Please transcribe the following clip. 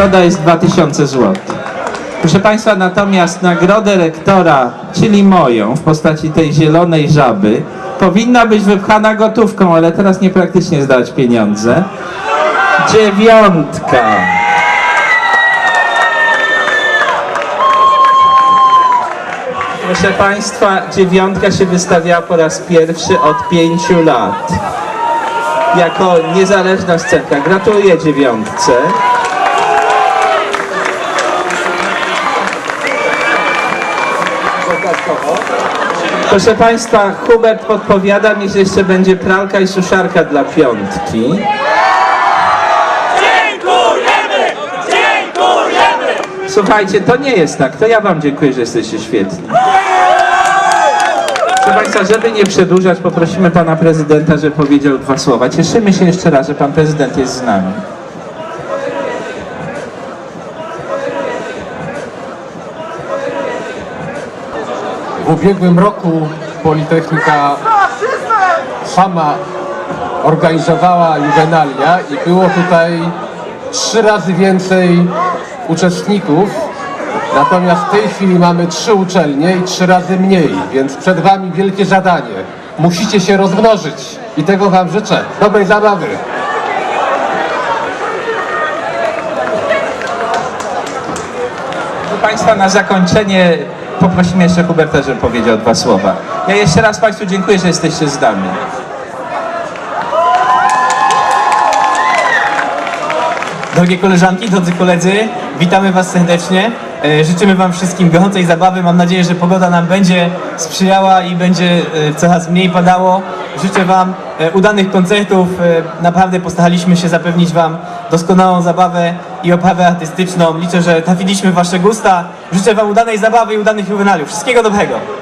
Nagroda jest 2000 zł. Proszę Państwa, natomiast nagrodę rektora, czyli moją, w postaci tej zielonej żaby, powinna być wypchana gotówką, ale teraz niepraktycznie zdać pieniądze. Dziewiątka. Proszę Państwa, dziewiątka się wystawiała po raz pierwszy od pięciu lat. Jako niezależna scenka. Gratuluję dziewiątce. Proszę Państwa, Hubert podpowiada mi, że jeszcze będzie pralka i suszarka dla piątki. Dziękujemy! Dziękujemy! Słuchajcie, to nie jest tak. To ja Wam dziękuję, że jesteście świetni. Proszę Państwa, żeby nie przedłużać, poprosimy Pana Prezydenta, żeby powiedział dwa słowa. Cieszymy się jeszcze raz, że Pan Prezydent jest z nami. W ubiegłym roku Politechnika sama organizowała juwenalia i było tutaj trzy razy więcej uczestników. Natomiast w tej chwili mamy trzy uczelnie i trzy razy mniej, więc przed Wami wielkie zadanie. Musicie się rozmnożyć i tego Wam życzę. Dobrej zabawy! Proszę Państwa, na zakończenie poprosimy jeszcze Huberta, żeby powiedział dwa słowa. Ja jeszcze raz Państwu dziękuję, że jesteście z nami. Drogie koleżanki, drodzy koledzy, witamy Was serdecznie. E, Życzymy Wam wszystkim gorącej zabawy. Mam nadzieję, że pogoda nam będzie sprzyjała i będzie e, coraz mniej padało. Życzę Wam e, udanych koncertów. Naprawdę postaraliśmy się zapewnić Wam doskonałą zabawę i oprawę artystyczną. Liczę, że trafiliśmy w Wasze gusta. Życzę Wam udanej zabawy i udanych juwenaliów. Wszystkiego dobrego.